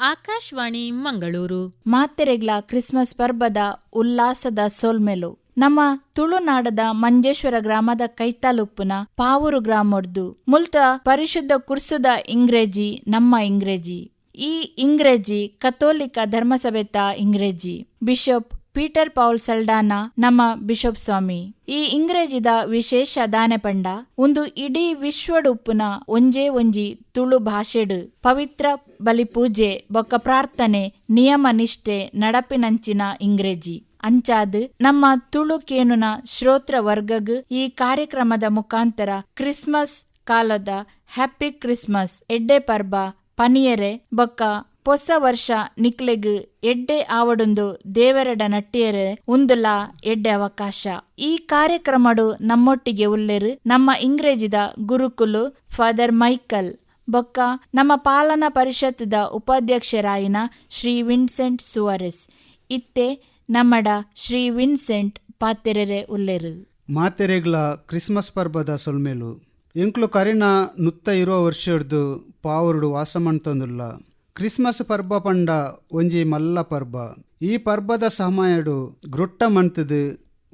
Akashvani Mangaluru. ಮಾತೆರೆಗ್ಲ Christmas ಪರ್ಬದ ಉಲ್ಲಾಸದ ಸೋಲ್ಮೆಲು. ನಮ್ಮ ತುಳುನಾಡದ ಮಂಜೇಶ್ವರ ಗ್ರಾಮದ ಕೈತಾಲುಪ್ಪುನ ಪಾವೂರು ಗ್ರಾಮರ್ದು ಮುಲ್ತ ಪರಿಶುದ್ಧ ಕುರ್ಸುದ ಇಂಗ್ರೇಜಿ, ನಮ್ಮ ಇಂಗ್ರೇಜಿ. ಈ ಇಂಗ್ರೇಜಿ ಕಥೋಲಿಕ ಧರ್ಮಸಭೆತ ಇಂಗ್ರೇಜಿ. ಬಿಷಪ್ ಪೀಟರ್ ಪೌಲ್ ಸಲ್ಡಾನ, ನಮ್ಮ ಬಿಷಪ್ ಸ್ವಾಮಿ. ಈ ಇಂಗ್ರೇಜಿದ ವಿಶೇಷ ದಾನೆ ಪಂಡ ಒಂದು ಇಡೀ ವಿಶ್ವಡುಪ್ಪುನ ಒಂಜೇ ಒಂಜಿ ತುಳು ಭಾಷೆಡ್, ಪವಿತ್ರ ಬಲಿ ಪೂಜೆ ಬೊಕ್ಕ ಪ್ರಾರ್ಥನೆ, ನಿಯಮ ನಿಷ್ಠೆ, ನಡಪಿನಂಚಿನ ಇಂಗ್ರೇಜಿ. ಅಂಚಾದ್, ನಮ್ಮ ತುಳು ಕೇನುನ ಶ್ರೋತ್ರ ವರ್ಗಗ್ ಈ ಕಾರ್ಯಕ್ರಮದ ಮುಖಾಂತರ ಕ್ರಿಸ್ಮಸ್ ಕಾಲದ ಹ್ಯಾಪಿ ಕ್ರಿಸ್ಮಸ್, ಎಡ್ಡೆ ಪರ್ಬ, ಪನಿಯರೆ, ಬೊಕ್ಕ ಹೊಸ ವರ್ಷ ನಿಕ್ಲೆಗ್ ಎಡ್ಡೆ ಆವಡೊಂದು ದೇವರಡ ನಟ್ಟಿಯರೆ ಉಂದುಲ ಎಡ್ಡೆ ಅವಕಾಶ. ಈ ಕಾರ್ಯಕ್ರಮಡು ನಮ್ಮೊಟ್ಟಿಗೆ ಉಲ್ಲೆರು ನಮ್ಮ ಇಂಗ್ರೇಜಿದ ಗುರುಕುಲು ಫಾದರ್ ಮೈಕಲ್. ಬೊಕ್ಕ ನಮ್ಮ ಪಾಲನಾ ಪರಿಷತ್ದ ಉಪಾಧ್ಯಕ್ಷರಾಯಿನ ಶ್ರೀ ವಿನ್ಸೆಂಟ್ ಸುವರೆಸ್. ಇತ್ತೆ ನಮ್ಮಡ ಶ್ರೀ ವಿನ್ಸೆಂಟ್ ಪಾತೆರೆರೆ ಉಲ್ಲೆರು. ಮಾತೆರೆಗ್ಲ ಕ್ರಿಸ್ಮಸ್ ಪರ್ಬದ ಸೊಲ್ಮೇಲು. ಎಂಕ್ಲು ಕರಿನ ನುತ್ತ ಇರುವ ವರ್ಷಡ್ದು ಪಾವರುಡು ವಾಸ ಮಾಡ್ತಂದುಲ್ಲ ಕ್ರಿಸ್ಮಸ್ ಪರ್ಬ ಪಂಡ ಒಂಜಿ ಮಲ್ಲ ಪರ್ಬ. ಈ ಪರ್ಬದ ಸಮಯಡು ಗ್ರೊಟ್ಟ ಮಂತದು,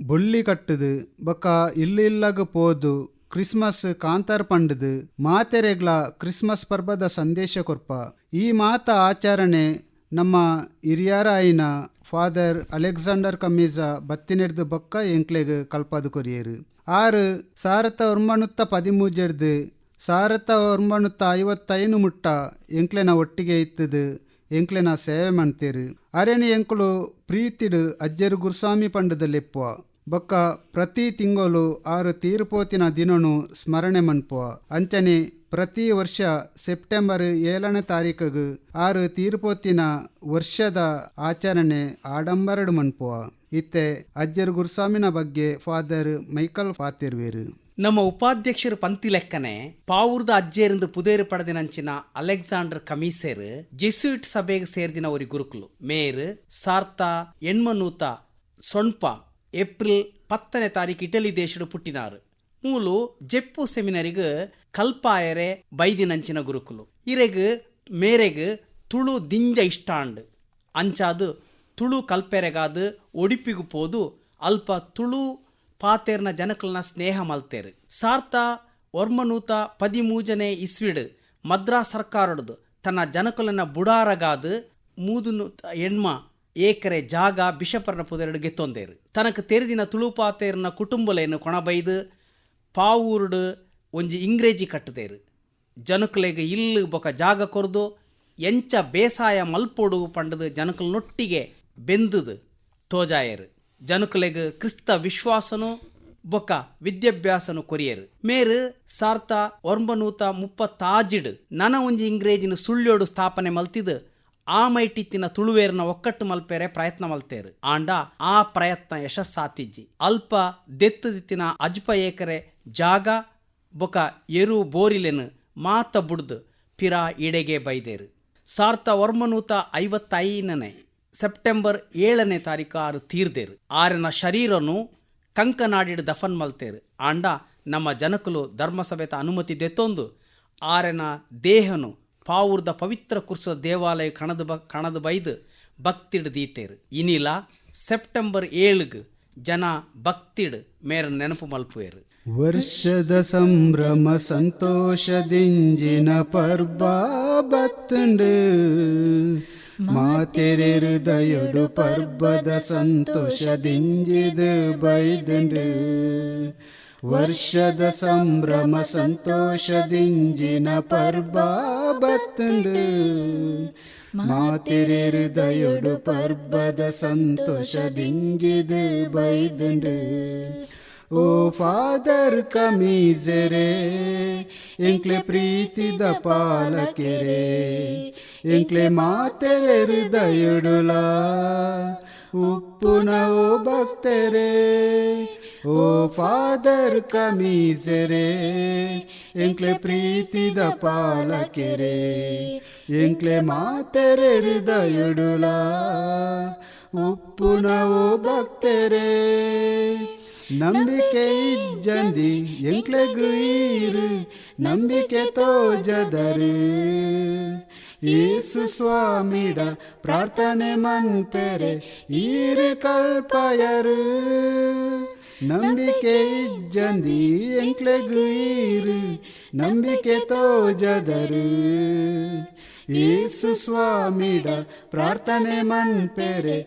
ಬೊಲ್ಲಿ ಕಟ್ಟದು ಬೊಕ್ಕ ಇಲ್ಲಿಲ್ಲಗ ಪೋದು, ಕ್ರಿಸ್ಮಸ್ ಕಾಂತಾರ್ ಪಂಡದು, ಮಾತೆರೆಗ್ಲ ಕ್ರಿಸ್ಮಸ್ ಪರ್ಬದ ಸಂದೇಶ ಕೊರ್ಪ. ಈ ಮಾತ ಆಚರಣೆ ನಮ್ಮ ಹಿರಿಯರ ಆಯಿನ ಫಾದರ್ ಅಲೆಕ್ಸಾಂಡರ್ ಕಮೀಜ ಬತ್ತಿನೆಡ್ದು ಬೊಕ್ಕ ಎಂಕ್ಲೆಗ್ ಕಲ್ಪದು ಕೊರಿಯರು. ಆರು ಸಾರತ ಒರ್ಮಣುತ್ತ ಪದಿಮೂಜೆಡ್ದು ಸಾರತ ಒರ್ಮಣುತ್ತ ಐವತ್ತೈನು ಮುಟ್ಟ ಎಂಕ್ಲೆನ ಒಟ್ಟಿಗೆ ಇತ್ತದು, ಎಂಕ್ಲೆನ ಸೇವೆ ಮಾಡ್ತೇರು ಅರೆನಿ ಎಂಕ್ಲು ಪ್ರೀತಿಡು ಅಜ್ಜರು ಗುರುಸ್ವಾಮಿ ಪಂಡದ ಲೆಪ್ಪುವ ಬೊಕ್ಕ ಪ್ರತಿ ತಿಂಗಳು ಆರು ತೀರ್ಪೋತಿನ ದಿನನು ಸ್ಮರಣೆ ಮನ್ಪುವ. ಅಂಚನೆ ಪ್ರತಿ ವರ್ಷ ಸೆಪ್ಟೆಂಬರ್ ಏಳನೇ ತಾರೀಕಿಗೆ ಆರು ತೀರ್ಪೋತಿನ ವರ್ಷದ ಆಚರಣೆ ಆಡಂಬರಡು ಮನ್ಪುವ. ಇತ್ತೆ ಅಜ್ಜರ್ ಗುರುಸ್ವಾಮಿನ ಬಗ್ಗೆ ಫಾದರ್ ಮೈಕಲ್ ಫಾತಿರ್ವೇರು. ನಮ್ಮ ಉಪಾಧ್ಯಕ್ಷರ ಪಂಕ್ತಿ ಲೆಕ್ಕನೆ ಪಾವೂರ್ದ ಅಜ್ಜೇರಿಂದ ಪುದೇರು ಅಲೆಕ್ಸಾಂಡರ್ ಕಮೀಸೇರ್ ಜೆಸ್ಯೂಟ್ ಸಭೆಗೆ ಸೇರ್ದಿನ ಒರಿ ಗುರುಕುಲು. ಮೇರ್ ಸಾರ್ತಾ ಎಣ್ಮನೂತ, ಸೊಣ್ಪ, ಏಪ್ರಿಲ್ ಪತ್ತನೇ ತಾರೀಕು ಇಟಲಿ ದೇಶಡು ಪುಟ್ಟಿನಾರು. ಮೂಲು ಜೆಪ್ಪು ಸೆಮಿನರಿಗ್ ಕಲ್ಪಾಯರೆ ಬೈದಿನಂಚಿನ ಗುರುಕುಲು. ಇರೆಗ್, ಮೇರೆಗ್ ತುಳು ದಿಂಜ ಇಷ್ಟಾಂಡ್. ಅಂಚಾದು ತುಳು ಕಲ್ಪೆರೆಗಾದು ಒಡಿಪಿಗು ಪೋದು ಅಲ್ಪ ತುಳು ಪಾತೇರ್ನ ಜನಕಲ್ನ ಸ್ನೇಹ ಮಲ್ತೇರು. ಸಾರ್ತ ಒರ್ಮನೂತ ಪದಿಮೂಜನೆ ಇಸ್ವಿಡ್ ಮದ್ರಾಸ್ ಸರ್ಕಾರಡ್ದು. ತನ್ನ ಜನಕಲನ ಬುಡಾರಗಾದ ಮೂದು ಎಣ್ಮ ಏಕರೆ ಜಾಗ ಬಿಷಪರ್ನ ಪುದೆರಡು ಗೆತ್ತೊಂದೇರು. ತನಕ ತೆರೆದಿನ ತುಳು ಪಾತೇರ್ನ ಕುಟುಂಬಲೇನು ಕೊಣಬೈದು ಪಾವೂರುಡು ಒಂಜಿ ಇಂಗ್ರೇಜಿ ಕಟ್ಟದೇರು. ಜನಕಲೆಗೆ ಇಲ್ಲು ಬೊಕ ಜಾಗ ಕೊರ್ದು ಎಂಚ ಬೇಸಾಯ ಮಲ್ಪೊಡು ಪಂಡದು ಜನಕಲ್ನೊಟ್ಟಿಗೆ ಬೆಂದದು ತೋಜಾಯರು. ಜನಕಲೆಗ್ ಕ್ರಿಸ್ತ ವಿಶ್ವಾಸನು ಬೊಕ್ಕ ವಿದ್ಯಾಭ್ಯಾಸನು ಕೊರಿಯರು. ಮೇರು ಸಾರ್ಥ ಒಂಬನೂತ ಮುಪ್ಪತ್ತಾಜಿಡ್ ನನ ಒಂಜಿ ಇಂಗ್ರೇಜಿನ ಸುಳ್ಯೋಡು ಸ್ಥಾಪನೆ ಮಲ್ತಿದ್ ಆ ಮೈಟಿತ್ತಿನ ತುಳುವೇರ್ನ ಒಕ್ಕಟ್ಟು ಮಲ್ಪೇರೆ ಪ್ರಯತ್ನ ಮಲ್ತೇರು. ಆಂಡ ಆ ಪ್ರಯತ್ನ ಯಶಸ್ಸಾತಿಜ್ಜಿ. ಅಲ್ಪ ದೆತ್ತದಿತ್ತಿನ ಅಜ್ಪ ಏಕರೆ ಜಾಗ ಬೊಕ ಎರು ಬೋರಿಲೆನು ಮಾತ ಬುಡ್ದು ಪಿರಾ ಇಡೆಗೆ ಬೈದೇರು. ಸಾರ್ಥ ಒರ್ಮನೂತ ಐವತ್ತೈನನೇ ಸೆಪ್ಟೆಂಬರ್ ಏಳನೇ ತಾರೀಕು ಆರು ತೀರ್ದೇರು. ಆರನ ಶರೀರನು ಕಂಕನಾಡಿಡ್ ದಫನ್ ಮಲ್ತೇರು. ಆಂಡ ನಮ್ಮ ಜನಕಲು ಧರ್ಮಸಭೆತ ಅನುಮತಿ ದೆತ್ತೊಂದು. ಆರನ ದೇಹನು ಪಾವೂರ್ದ ಪವಿತ್ರ ಕುರ್ಸ ದೇವಾಲಯ ಕಣದ ಬ, ಕಣದ ಬೈದು ಭಕ್ತಿಡ್ ದೀತೇರು. ಇನಿಲ ಸೆಪ್ಟೆಂಬರ್ ಏಳುಗ್ ಜನ ಭಕ್ತಿಡ್ ಮೇರ ನೆನಪು ಮಲ್ಪುವೇರು. ವರ್ಷದ ಸಂಭ್ರಮ ಸಂತೋಷದಿಂಜಿನ ಪರ್ಬ ಬತ್ತಂಡು ಮಾತೆರೆ ಹೃದಯಡು ಪರ್ಬದ ಸಂತೋಷದಿಂಜಿದು ಬೈದಂಡು. ವರ್ಷದ ಸಂಭ್ರಮ ಸಂತೋಷದಿಂಜಿನ ಪರ್ಬ ಬತ್ತಂಡು. ಮಾತೆರೆ ಹೃದಯಡು ಪರ್ಬದ ಸಂತೋಷದಿಂಜಿದು ಬೈದಂಡು. ಓ ಫಾದರ್ ಕಮೀಜರೆ ಎಂಕ್ಲೆ ಪ್ರೀತಿದ ಪಾಲಕೆರೆ ಎಂಕ್ಲೆ ಮಾತೆರೆ ಹೃದಯಡುಲ ಉಪ್ಪುನ భక్తరే ಓ ಫಾದರ್ ಕಮೀಸರೆ ಎಂಕ್ಲೆ ಪ್ರೀತಿದ ಪಾಲಕೆರೆ. ಎಂಕ್ಲೆ ಮಾತೆರೆ ಹೃದಯಡುಲ ಉಪ್ಪುನ ಓ ನಂಬಿಕೆ ಜಂದಿ ಎಂಕ್ಲೆ ಈರು ನಂಬಿಕೆ ತೋಜದರು. ಯೇಸು ಸ್ವಾಮಿಡ ಪ್ರಾರ್ಥನೆ ಮನ್ಪೆರೆ ಈರು ಕಲ್ಪಯರು ನಂಬಿಕೆ ಇಜ್ಜಂದಿ ಎಂಕ್ಲೆಗು ಈರು ನಂಬಿಕೆ ತೋಜದರು ಯೇಸು ಸ್ವಾಮಿಡ ಪ್ರಾರ್ಥನೆ ಮನ್ಪೆರೆ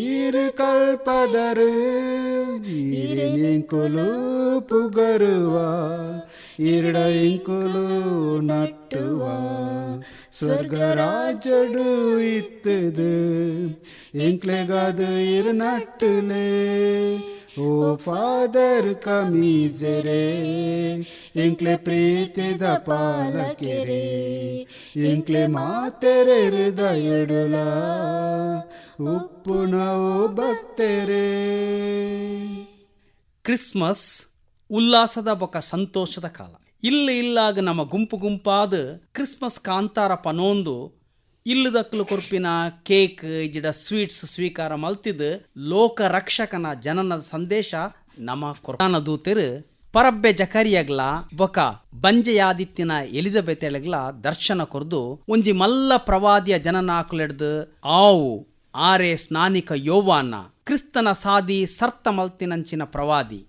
ಈರು ಕಲ್ಪದರು ಈರಿನಿಂಕುಲು ಪುಗರುವ ಇರಡ ಇಂಕುಲು ನಟ್ಟುವ ಸ್ವರ್ಗರಾಜಡು ಇತ್ತದು ಇಂಕ್ಲೆಗಾದು ಇರು ನಟ್ಟುಲೆ ಓ ಫಾದರ್ ಕಮೀಜರೆ ಇಂಕ್ಲೆ ಪ್ರೀತಿದ ಪಾಲಕೆರೆ ಇಂಕ್ಲೆ ಮಾತೆರೆ ಹೃದಯಡುಲ ಉಪ್ಪು ನಾವು ಭಕ್ತರೇ ಕ್ರಿಸ್ಮಸ್ ಉಲ್ಲಾಸದ ಬೊಕ ಸಂತೋಷದ ಕಾಲ ಇಲ್ಲ ಇಲ್ಲಾಗ ನಮ್ಮ ಗುಂಪು ಗುಂಪಾದ ಕ್ರಿಸ್ಮಸ್ ಕಾಂತಾರ ಪನೋಂದು ಇಲ್ಲದಕ್ಕಲು ಕೊರ್ಪಿನ ಕೇಕ್ ಜಿಡ ಸ್ವೀಟ್ಸ್ ಸ್ವೀಕಾರ ಮಲ್ತಿದ್ ಲೋಕ ರಕ್ಷಕನ ಜನನದ ಸಂದೇಶ ನಮ್ಮ ಕೊರಾನ ದೂತರು ಪರಬ್ಬೆ ಜಕರಿಯಗ್ಲ, ಬೊಕ ಬಂಜೆಯಾದಿತ್ತಿನ ಎಲಿಜಬೆತ್ ಎಳಗ್ಲ ದರ್ಶನ ಕೊರ್ದು ಒಂಜಿ ಮಲ್ಲ ಪ್ರವಾದಿಯ ಜನನಾಕುಲೆಡ್ದು ಆವು ಆರೆ ಸ್ನಾನಿಕ ಯೋವಾನ ಕ್ರಿಸ್ತನ ಸಾದಿ ಸರ್ತ ಮಲ್ತಿನಂಚಿನ ಪ್ರವಾದಿ.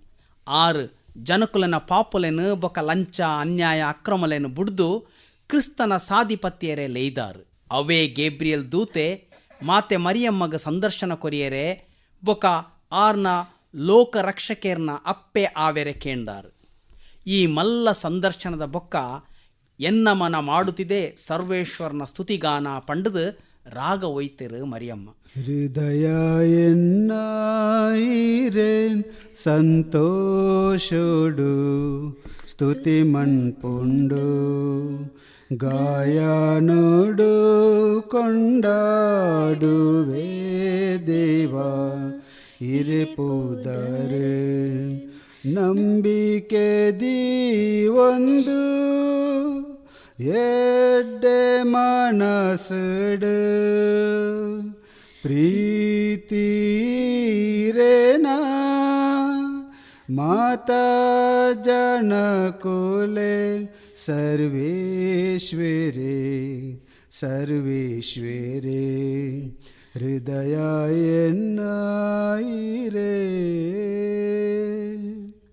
ಆರು ಜನಕುಲನ ಪಾಪುಲೆನು, ಬೊಕ ಲಂಚ, ಅನ್ಯಾಯ, ಅಕ್ರಮಲೆನು ಬುಡ್ದು ಕ್ರಿಸ್ತನ ಸಾಧಿಪತ್ಯರೆ ಲೇಯ್ದಾರು. ಅವೇ ಗೇಬ್ರಿಯಲ್ ದೂತೆ, ಮಾತೆ ಮರಿಯಮ್ಮಗ ಸಂದರ್ಶನ ಕೊರಿಯರೆ, ಬೊಕ ಆರ್ನ ಲೋಕ ರಕ್ಷಕೇರ್ನ ಅಪ್ಪೆ ಆವೆರೆ ಕೇಂದಾರು ಈ ಮಲ್ಲ ಸಂದರ್ಶನದ ಬೊಕ್ಕ ಎನ್ನ ಮನ ಮಾಡುತ್ತಿದೆ ಸರ್ವೇಶ್ವರನ ಸ್ತುತಿಗಾನ ಪಂಡದು ರಾಗ ಒಯ್ತಿರು ಮರಿಯಮ್ಮ ಹೃದಯ ಎನ್ನಾಯಿರೇನ್ ಸಂತೋಷೋಡು ಸ್ತುತಿ ಮಣ್ಪುಂಡು ಗಾಯನೋಡು ಕೊಂಡಾಡುವೆ ದೇವ ಇರಿಪುದರೆ ನಂಬಿಕೆ ದಿ ಒಂದು ಎಡ್ಡೆ ಮನಸ್ಸಡು ಪ್ರೀತಿರೇನಾ ಮಾತಾ ಜನಕುಲೆ ಸರ್ವೇಶ್ವರೇ ಸರ್ವೇಶ್ವರೇ ಹೃದಯ ಎನ್ನಾಯಿರೇ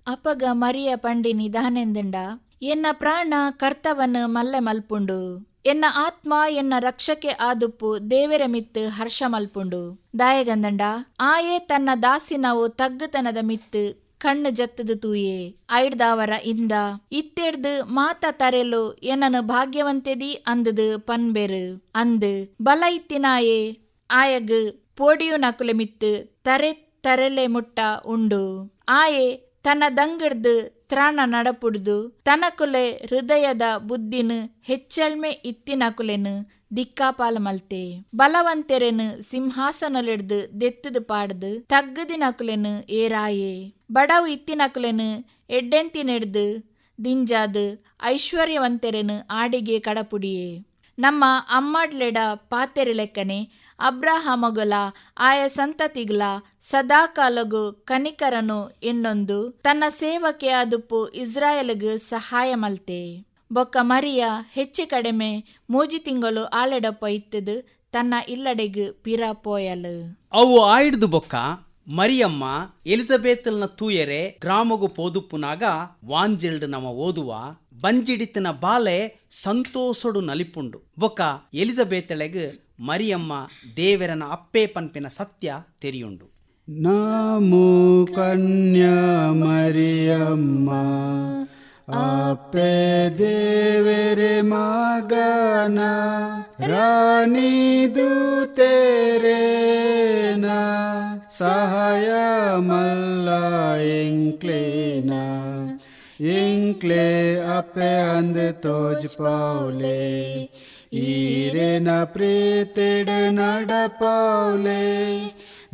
ಅಪಗ ಮರಿಯ ಪಂಡಿ ನಿಧಾನೆಂದಿಂಡ, ಎನ್ನ ಪ್ರಾಣ ಕರ್ತವನ್ ಮಲ್ಲೆ ಮಲ್ಪುಂಡು. ಎನ್ನ ಆತ್ಮ ಎನ್ನ ರಕ್ಷಕೆ ಆದುಪ್ಪು ದೇವರ ಮಿತ್ತು ಹರ್ಷ ಮಲ್ಪುಂಡು. ದಾಯಗಂದಂಡ, ಆಯೇ ತನ್ನ ದಾಸಿನವು ತಗ್ಗುತನದ ಮಿತ್ತು ಕಣ್ಣು ಜತ್ತದು ತೂಯೆ. ಐಡ್ದಾವರ ಇಂದ, ಇತ್ತೆಡ್ದು ಮಾತ ತರೆಲು ಎನ್ನನು ಭಾಗ್ಯವಂತೆದಿ ಅಂದದು ಪನ್ಬೆರು. ಅಂದು, ಬಲ ಇತ್ತಿನಾಯೇ, ಆಯಗ್ ಪೋಡಿಯು ನಕುಲೆ ಮಿತ್ತು ತರೆ ತರೆಲೆ ಮುಟ್ಟ ಉಂಡು. ಆಯೆ ತನ್ನ ದಂಗಡ್ದು ತ್ರಾಣ ನಡಪುಡ್ದು ತನಕುಲೆ ಹೃದಯದ ಬುದ್ಧಿನು ಹೆಚ್ಚಳ್ಮೆ ಇತ್ತಿನಕುಲೆನು ದಿಕ್ಕಾಪಾಲ ಮಲ್ತೆ ಬಲವಂತೆರೆನು ಸಿಂಹಾಸನಲೆಡ್ದು ದೆತ್ತದು ಪಾಡ್ದು ತಗ್ಗದಿನಕುಲೆನು ಏರಾಯೆ. ಬಡವು ಇತ್ತಿನಕುಲೆನು ಎಡ್ಡೆಂತಿನೆಡ್ದು ದಿಂಜಾದು ಐಶ್ವರ್ಯವಂತೆರೆನು ಆಡಿಗೆ ಕಡಪುಡಿಯೇ. ನಮ್ಮ ಅಮ್ಮಡ್ಲೆಡ ಪಾತೆರೆ ಲೆಕ್ಕನೆ ಅಬ್ರಹಾಮಗುಲ, ಆಯ ಸಂತತಿಗ್ಲ, ಸದಾಕಾಲಗು ಕನಿಕರನು ಎನ್ನೊಂದು ತನ್ನ ಸೇವಕೆ ಅದುಪ್ಪು ಇಸ್ರಾಯಲ್ಗ್ ಸಹಾಯ ಮಲ್ತೆ. ಬೊಕ್ಕ ಮರಿಯ ಹೆಚ್ಚು ಕಡಿಮೆ ಮೂಜಿ ತಿಂಗಳು ಆಳೆಡಪ್ಪ ಇತ್ತದು ತನ್ನ ಇಲ್ಲಡೆಗ್ ಪಿರ ಪೋಯಲು. ಅವು ಆಯ್ದು ಬೊಕ್ಕ ಮರಿಯಮ್ಮ ಎಲಿಜಬೆತ್ಲ್ನ ತೂಯರೆ ಗ್ರಾಮಗು ಪೋದುಪ್ಪುನಾಗ ವಾಂಜೆಲ್ಡ್ ನಮ ಓದುವ ಬಂಜಿಡಿತಿನ ಬಾಲೆ ಸಂತೋಷಡು ನಲಿಪುಂಡು. ಬೊಕ್ಕ ಎಲಿಜಬೆತ್ಳೆಗ್ ಮರಿಯಮ್ಮ ದೇವರನ ಅಪ್ಪೆ ಪನ್ಪಿನ ಸತ್ಯ ತೆರಿಯುಂಡು. ನಾಮು ಕನ್ಯಾ ಮರಿಯಮ್ಮ, ಅಪ್ಪೆ ದೇವರೆ ಮಗನ, ರಾಣಿ దూతేరేనా ಸಹಾಯ ಮಲ್ಲ ಎಂಕ್ಲೇನ. ಎಂಕ್ಲೆ ಅಪ್ಪೆ ಅಂದ ತೋಜ್ ಪಾವ್ಲೆ ಈರೆನ ಪ್ರೀತಿಡ್ ನಡ ಪಾವ್ಲೆ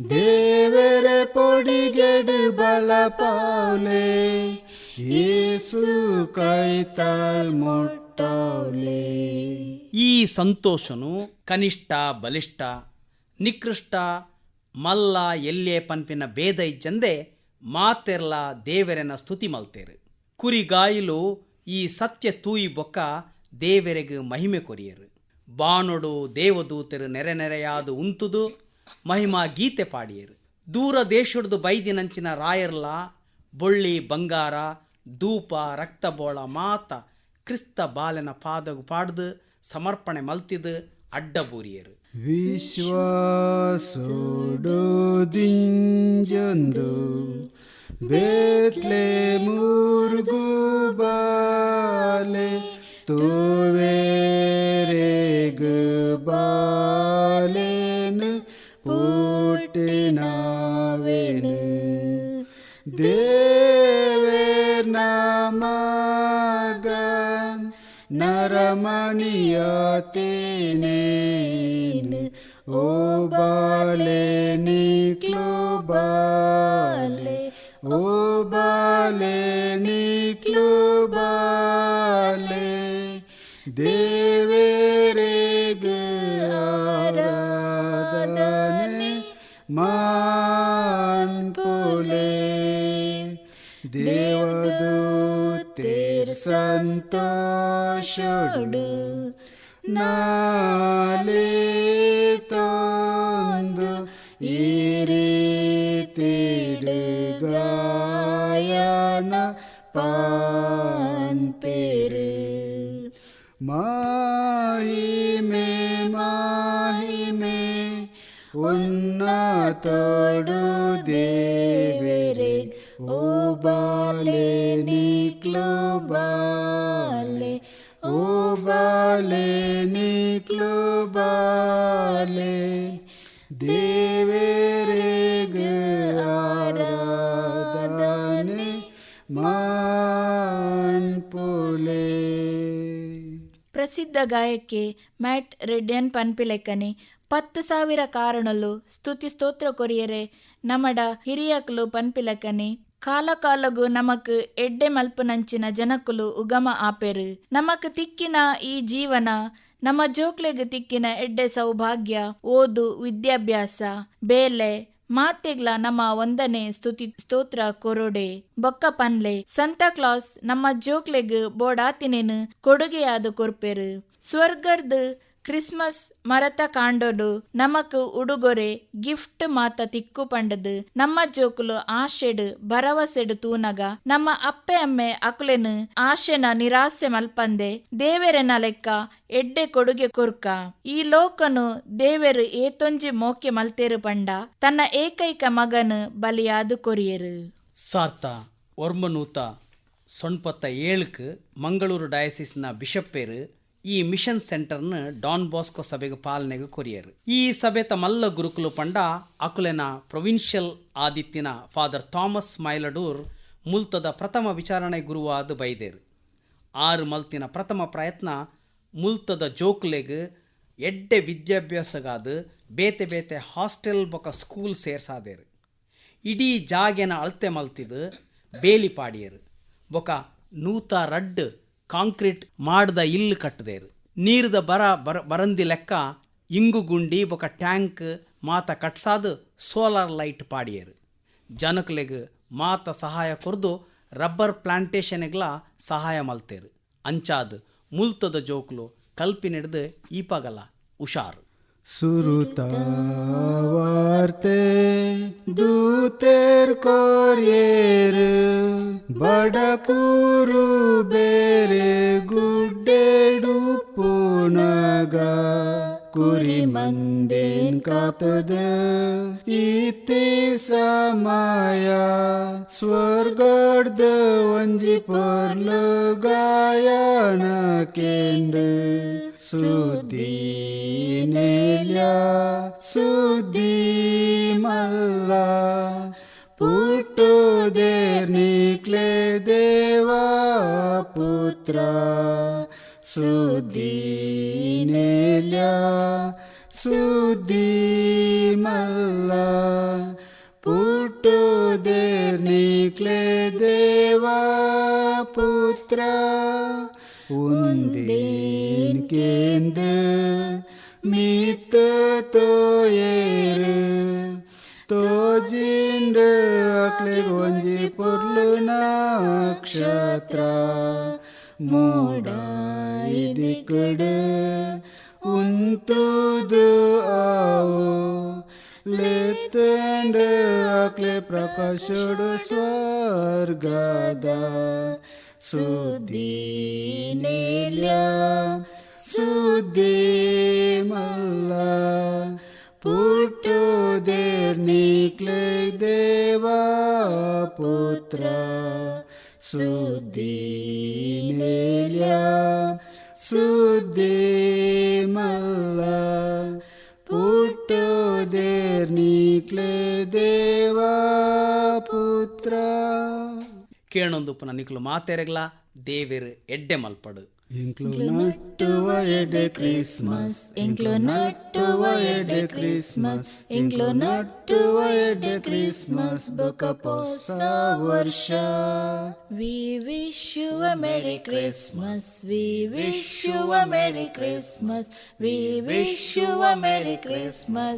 ದೇವರ ಪೊಡಿಗೆಡು ಬಲ ಪಾವ್ಲೆ ಯೇಸು ಕೈತಲ್ ಮುಟ್ಟವ್ಲೆ ಈ ಸಂತೋಷನು ಕನಿಷ್ಠ ಬಲಿಷ್ಠ, ನಿಕೃಷ್ಟ, ಮಲ್ಲ ಎಲ್ಲೇ ಪನ್ಪಿನ ಭೇದ ಇಜ್ಜಂದೆ ಮಾತೆರ್ಲ ದೇವರನ ಸ್ತುತಿ ಮಲ್ತೇರು. ಕುರಿಗಾಯಿಲು ಈ ಸತ್ಯ ತೂಯಿ ಬೊಕ್ಕ ದೇವರೆಗೆ ಮಹಿಮೆ ಕೊರಿಯರು. ಬಾಣೊಡು ದೇವದೂತರು ನೆರೆ ನೆರೆಯಾದು ಉಂತುದು ಮಹಿಮಾ ಗೀತೆ ಪಾಡಿಯರು. ದೂರ ದೇಶದ್ದು ಬೈದಿನಂಚಿನ ರಾಯರ್ಲ, ಬೊಳ್ಳಿ, ಬಂಗಾರ, ಧೂಪ, ರಕ್ತಬೋಳ ಮಾತ ಕ್ರಿಸ್ತ ಬಾಲನ ಪಾದಗು ಪಾಡ್ದು ಸಮರ್ಪಣೆ ಮಲ್ತಿದು ಅಡ್ಡಬೂರಿಯರು. ವಿಶ್ವಾಸೋಡೋದಿಂಜಂದು ಬೇತ್ಲೆ ಮೂರ್ಗು ಬಾಲೆ ತೋವೇರೆಗ್ ಬಾಲೆನ್ ಪೂಟಿನಾವೆನು ದೇವೇರ್ ನಮಗನ್ ನರಮಣಿಯತೇನೇನು मान पुले देवदूते सन्तोषडु। नाले ಉನ್ನತೋಡು ದೇವರೆ ಓ ಬಾಲೆ ನಿಕ್ಲು ಬಾಲೆ ಓ ಬಾಲೆ ನಿಕ್ಲು ಬಾಲೆ ದೇವರೆಗ ಆರಾಧನೆ ಮಾನ್ ಪೋಲೆ ಪ್ರಸಿದ್ಧ ಗಾಯಕಿ ಮ್ಯಾಟ್ ರೆಡ್ಯನ್ ಪನ್ಪಿಲೆಕ್ಕನೆ ಪತ್ತು ಸಾವಿರ ಕಾರಣಲು ಸ್ತುತಿ ಸ್ತೋತ್ರ ಕೊರಿಯರೆ, ನಮಡ ಹಿರಿಯಕ್ಲು ಪನ್ಪಿಲಕನೆ. ಕಾಲ ಕಾಲಗು ನಮಕ್ ಎಡ್ಡೆ ಮಲ್ಪುನಂಚಿನ ಜನಕುಲು ಉಗಮ ಆಪೆರು. ನಮಕ್ ತಿಕ್ಕಿನ ಈ ಜೀವನ, ನಮ್ಮ ಜೋಕ್ಲೆಗ್ ತಿಕ್ಕಿನ ಎಡ್ಡೆ ಸೌಭಾಗ್ಯ, ಓದು ವಿದ್ಯಾಭ್ಯಾಸ, ಬೇಲೆ ಮಾತೆಗ್ಲ ನಮ್ಮ ಒಂದನೇ ಸ್ತುತಿ ಸ್ತೋತ್ರ ಕೊರೊಡೆ. ಬೊಕ್ಕ ಪನ್ಲೆ, ಸಂತ ಕ್ಲಾಸ್ ನಮ್ಮ ಜೋಕ್ಲೆಗ್ ಬೋಡಾತಿನೇನು ಕೊಡುಗೆಯಾದ ಕೊರ್ಪೆರು. ಸ್ವರ್ಗರ್ದ್ ಕ್ರಿಸ್ಮಸ್ ಮರತ ಕಾಂಡೋಡು ನಮಕ್ ಉಡುಗೊರೆ, ಗಿಫ್ಟ್ ಮಾತ ತಿಕ್ಕು ಪಂಡದು, ನಮ್ಮ ಜೋಕುಲು ಆಶೆಡ್, ಭರವಸೆಡ್ ತೂನಗ. ನಮ್ಮ ಅಪ್ಪೆ ಅಮ್ಮೆ ಅಕ್ಲೆನು ಆಶೆನ ನಿರಾಸೆ ಮಲ್ಪಂದೆ, ದೇವೆರೆನ ಲೆಕ್ಕ ಎಡ್ಡೆ ಕೊಡುಗೆ ಕೊರ್ಕ. ಈ ಲೋಕನು ದೇವೆರು ಏತೊಂಜಿ ಮೋಕೆ ಮಲ್ತೇರು ಪಂಡ, ತನ್ನ ಏಕೈಕ ಮಗನು ಬಲಿಯಾದು ಕೊರಿಯರು. ಸಾರ್ಥ ಒರ್ಮನೂತ ಸೊಣ್ಪತ್ತ ಏಳುக்கு ಮಂಗಳೂರು ಡಯಸಿಸ್ನ ಬಿಷಪ್ಪೇರು ಈ ಮಿಷನ್ ಸೆಂಟರ್ನ ಡಾನ್ ಬಾಸ್ಕೋ ಸಭೆಗೆ ಪಾಲನೆಗೆ ಕೊರಿಯರು. ಈ ಸಭೆ ತಮ್ಮಲ್ಲ ಗುರುಕುಲು ಪಂಡ ಅಕುಲೆನ ಪ್ರೊವಿನ್ಷಿಯಲ್ ಆದಿತ್ಯನ ಫಾದರ್ ಥಾಮಸ್ ಮೈಲಡೂರ್ ಮುಲ್ತದ ಪ್ರಥಮ ವಿಚಾರಣೆ ಗುರುವಾದ ಬೈದೇರು. ಆರು ಮಲ್ತಿನ ಪ್ರಥಮ ಪ್ರಯತ್ನ ಮುಲ್ತದ ಜೋಕ್ಲೆಗ್ ಎಡ್ಡೆ ವಿದ್ಯಾಭ್ಯಾಸಗಾದ ಬೇತೆ ಬೇತೆ ಹಾಸ್ಟೆಲ್ ಬೊಕ ಸ್ಕೂಲ್ ಸೇರ್ಸಾದೇರು. ಇಡೀ ಜಾಗೆನ ಅಳತೆ ಮಲ್ತಿದು ಬೇಲಿ ಪಾಡಿಯರು. ಬೊಕ ನೂತ ರಡ್ ಕಾಂಕ್ರೀಟ್ ಮಾಡ್ದ ಇಲ್ಲಿ ಕಟ್ಟದೇರು ನೀರ್ದ ಬರ ಬರ, ಬರಂದಿ ಲೆಕ್ಕ ಇಂಗು ಗುಂಡಿ, ಬೊಕ ಟ್ಯಾಂಕ್ ಮಾತ ಕಟ್ಸಾದು ಸೋಲಾರ್ ಲೈಟ್ ಪಾಡಿಯರು. ಜನಕ್ಲೆಗ್ ಮಾತ ಸಹಾಯ ಕೊರ್ದು ರಬ್ಬರ್ ಪ್ಲಾಂಟೇಷನ್ಗ್ಲ ಸಹಾಯ ಮಲ್ತೇರು. ಅಂಚಾದ್ ಮುಲ್ತದ ಜೋಕ್ಲು ಕಲ್ಪಿನೆಡ್ದು ಈಪಾಗಲ್ಲ ಹುಷಾರು ಸುರುತಾವಾರ್ತೆ ದೂತೇರ್ ಕೊರಿಯೇರ್ ಬಡಕೂರು ಬೇರೆ ಗುಡ್ಡೆಡು ಪುನಗ ಕುರಿ ಮಂದೇನ್ ಕಾತದ ಇತಿ ಸಮಯ ಸ್ವರ್ಗಡ್ದ ಒಂಜಿ ಪರ್ಲು ಗಾಯನ ಕೇಂದ್ರ ಸುದ್ದಿ ನೆಲ್ಯ ಸುದ್ದಿ ಮಲ್ಲ ಪುಟ್ಟುದೇರ್ ನಿಕ್ಲೆ ದೇವಾ ಪುತ್ರ ಸುದ್ದಿ ನೆಲ್ಯ ಸುದ್ದಿ ತೋಯೇರು ತೋಜಿಂಡ ಅಕ್ಲೆ ಗೊಂಜಿ ಪುರ್ಲು ನಕ್ಷತ್ರ ಮೂಡ ಇದಿಕಡು ಉಂದ ಅಂತುದು ಆವು ಲೆತ್ತಂಡ ಅಕ್ಲೆ ಪ್ರಕಾಶಡು ಸ್ವರ್ಗದ ಸುದ್ದಿ ನೇಲ್ಯ ಸುದ್ದಿ ಮಲ್ಲ ನಿಕ್ಲೆ ದೇವಾ ಪುತ್ರ, ಸುದ್ದಿ ನೇಲ್ಯ, ಸುದ್ದಿ ಮಲ್ಲ. ಪುಟ್ಟುದೇರ್ ನಿಕ್ಲೆ ದೇವಾ ಪುತ್ರ. ಕೇಳೊಂದು ಪುನಃ ನಿಕ್ಲು ಮಾತೆರೆಗ್ಲ, ದೇವೆರು ಎಡ್ಡೆ ಮಲ್ಪಡು. Inclonatuvayede Christmas, Inclonatuvayede Christmas, Inclonatuvayede Christmas, Bukaposa Varsha. We wish you a Merry Christmas, we wish you a Merry Christmas, we wish you a Merry Christmas.